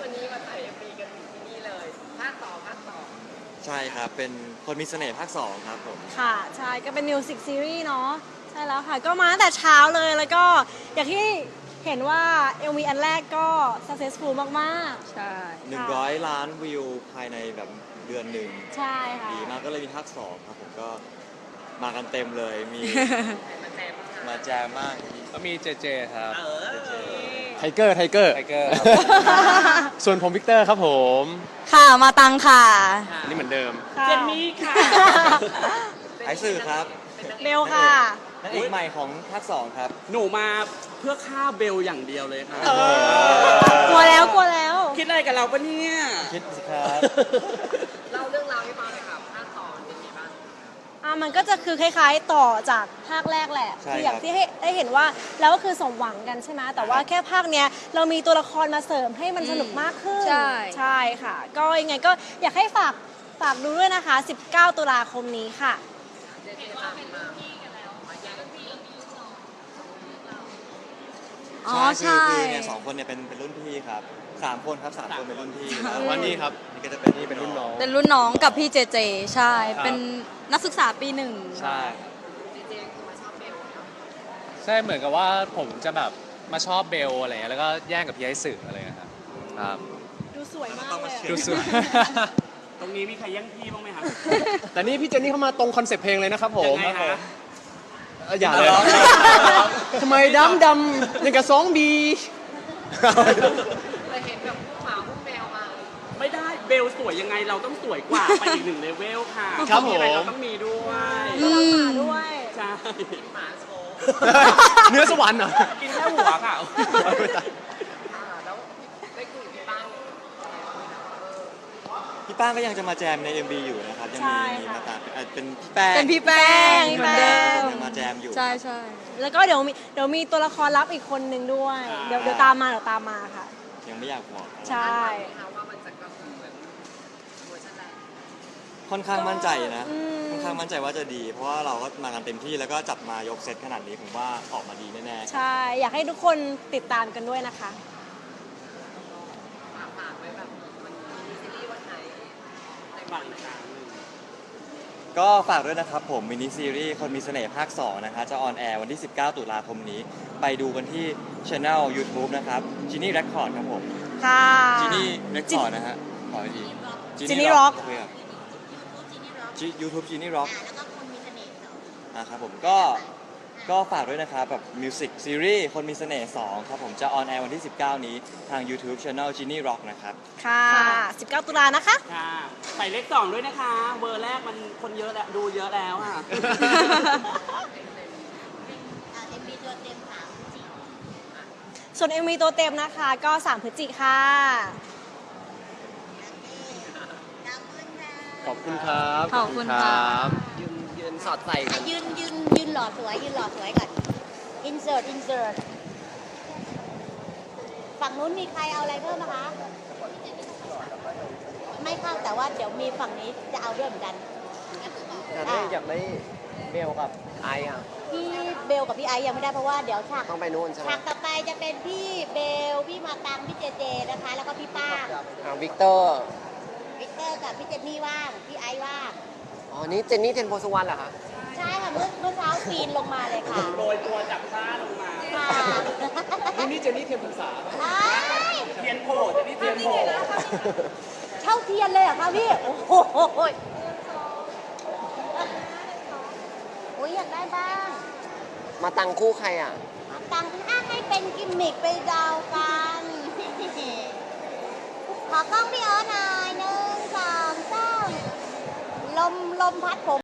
วันนี้มาถ่ายเอ็มวีกันที่นี่เลยภาคต่อภาคต่อใช่ครับ เป็นคนมีเสน่ห์ภาคสองครับผม ค่ะ ใช่ ก็เป็นนิวสิกซีรีส์เนาะ ใช่แล้วค่ะ ก็มาตั้งแต่เช้าเลย แล้วก็อย่างที่เห็นว่า MV อันแรกก็ successful มากๆใช่ 100 ล้านวิวภายในแบบเดือนหนึ่งใช่ค่ะ ดีมากก็เลยมีภาคสองครับผมก็มากันเต็มเลยมีเางคะมาแจมมาก ก็มีเจเจครับ เออเจ ไทเกอร์ไทเกอร์ ไทเกอร์ส่วนผมวิกเตอร์ครับผมค่ะมาตังค่ะอันนี่เหมือนเดิม เจนนี่ค่ะ ไอสื่อครับเบลค่ะนางเอกใหม่ของภาคสองครับ หนูมาเพื่อฆ่าเบลอย่างเดียวเลยค่ะกลัวแล้วกลัวแล้ว คิดอะไรกับเราปะเนี่ย คิดสิครับ อะ มันก็จะคือคล้าย ๆ ต่อจากภาคแรกแหละใช่คืออย่างครับที่ให้ได้เห็นว่าเราก็คือสมหวังกันใช่ไหมแต่ว่าแค่ภาคเนี้ยเรามีตัวละครมาเสริมให้มันสนุกมากขึ้นใช่ ใช่ค่ะ ก็ยังไงก็อยากให้ฝากฝากดูด้วยนะคะ 19 ตุลาคมนี้ค่ะ อ๋อใช่ใช่คือคือเนี่ยสองคนเนี่ยเป็นเป็นรุ่นพี่ครับ สามคนครับสามคนเป็นรุ่นพี่แล้ววันนี้ครับนี่ก็จะเป็นนี่เป็นรุ่นน้อง เป็นรุ่นน้องกับพี่เจเจ ใช่ ครับ เป็นนักศึกษาปีหนึ่ง ใช่ ใช่เหมือนกับว่าผมจะแบบมาชอบเบลอะไรเงี้ยแล้วก็แย่งกับพี่ไอสื่ออะไรเงี้ยครับครับดูสวยมากต้องเลมายเชียดูร์สวย ตรงนี้มีใครแย่งพี่บ้างไหมคะแต่นี่พี่เจนนี่เข้ามาตรงคอนเซปต์เพลงเลยนะครับผมยังไงฮะเอ่ออย่าเลยทำไมดำดำอย่างกับสองบีไม่ได้ เบลสวยยังไงเราต้องสวยกว่าไปอีกหนึ่งเลเวลค่ะครับผม อะไรเราต้องมีด้วยอืมด้วยใช่เนื้อสวรรค์เหรอ กินแค่หัวค่ะพี่ป้างก็ยังจะมาแจมใน MV อยู่นะครับ ยังใช่มีมีค่ะมาตามเอ่อเป็นพี่แป้งเป็นพี่แป้งพี่เหมือนแป้เดิงมยังมาแจมอยู่ ใช่ใช่แล้วก็เดี๋ยวมีเดี๋ยวมีตัวละครลับอีกคนนึงด้วยอ่าเดี๋ยวเดี๋ยวตามมาเดี๋ยวตามมาค่ะ ยังไม่อยากบอกใช่ค่ อนข้างมั่นใจนะอืมค่อนข้างมั่นใจว่าจะดี เพราะว่าเราก็มากันเต็มที่แล้วก็จับมายกเซตขนาดนี้ผมว่าออกมาดีแน่ใช่ อยากให้ทุกคนติดตามกันด้วยนะคะฝั่งอีกครั้งหนึ่งๆก็ฝากด้วยนะครับผมมินิซีรีส์คนมีเสน่ห์ภาค 2 นะคะ จะออนแอร์วันที่ 19 ตุลาคมนี้ ไปดูกันที่ช anel YouTube นะครับ Genie Record ครับผมค่ะ Genie Record นะฮะขออีกที Genie Rock โอเคครับ G- YouTube Genie Rock อ่าครับผมก็ก็ฝากด้วยนะครับแบบมิวสิกซีรีส์คนมีเสน่ห์2ครับผมจะออนแอร์วันที่ 19 นี้ทาง YouTube Channel Genie Rock นะครับ ค่ะ 19 ตุลานะคะ ค่ะ ใส่เลขสองด้วยนะคะ เบอร์แรกมันคนเยอะแล้ว ดูเยอะแล้วอะส่วน MV ตัวเต็มนะคะ ก็ 3 พฤศจิค่ะ ขอบคุณครับขอบคุณค่ะบยืนยืนสอดใส่กันยืนยืนยืนหล่อสวยยืนหล่อสวยก่อน insert insert ฝั่งนู้นมีใครเอาอะไรเพิ่มไหมคะ ไม่เข้าแต่ว่าเดี๋ยวมีฝั่งนี้จะเอาด้วยเหมือนกันอยากได้อยากได้เบลกับไออะพี่เบลกับพี่ไอซ์ยังไม่ได้เพราะว่าเดี๋ยวฉากต้องไปนู่นใช่ไหมฉากต่อไปจะเป็นพี่เบลพี่มาตังพี่เจเจนะคะ แล้วก็พี่ป้างอ่าวิกเตอร์วิ กเตอร์กับพี่เจนนี่ว่าง พี่ไอซ์ว่าง อ๋อ นี่เจนนี่เทนโพสวรรณเหรอคะใช่ค่ะเมื่อเมื่อเช้าปีนลงมาเลยค่ะโรยตัวจากฟ้าลงมาค่ะนี่นี่เจนนี่เทียมพรรษาปะอ้ายเทียนโผล่จะนี่เทียนโผล่เช่าเทียนเลยเหรอคะพี่โอ้โหโอ้ยอยากได้บ้างมาตังคู่ใครอะ ตังค์อ้างให้เป็นกิมมิกไปดาวกัน ขอกล้องพี่เอ๋หน่อยหนึ่งสอง มลมพัดผม